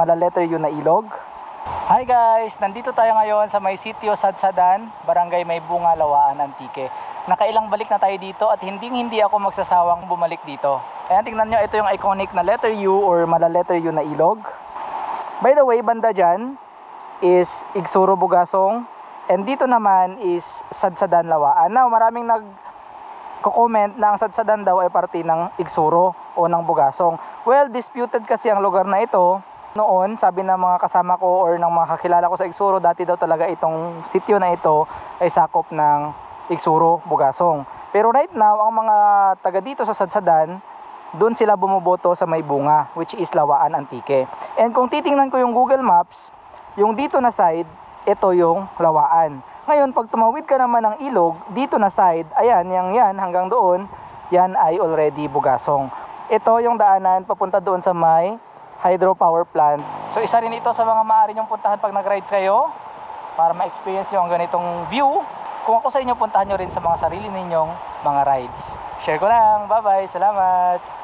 Malaletter yun na ilog. Hi guys! Nandito tayo ngayon sa may sitio Sadsadan, Barangay May Bunga, Lawaan, Antique. Nakailang balik na tayo dito at hindi hindi ako magsasawang bumalik dito. Ayan, tingnan nyo, ito yung iconic na letter U or malaletter U na ilog. By the way, banda dyan is Igsuro Bugasong and dito naman is Sadsadan, Lawaan. Now, maraming nag comment na ang Sadsadan daw ay parte ng Igsuro o ng Bugasong. Well, disputed kasi ang lugar na ito. Noon, sabi ng mga kasama ko or ng mga kakilala ko sa Igsuro, dati daw talaga itong sitio na ito ay sakop ng Igsuro, Bugasong. Pero right now, ang mga taga dito sa Sadsadan, doon sila bumuboto sa may bunga, which is Lawaan Antique. And kung titingnan ko yung Google Maps, yung dito na side, ito yung Lawaan. Ngayon, pag tumawid ka naman ng ilog, dito na side, ayan, yang yan, hanggang doon, yan ay already Bugasong. Ito yung daanan papunta doon sa may hydropower plant. So isa rin ito sa mga maaari nyong puntahan pag nag-rides kayo para ma-experience nyo ang ganitong view. Kung ako sa inyo, puntahan nyo rin sa mga sarili ninyong mga rides. Share ko lang. Bye-bye. Salamat.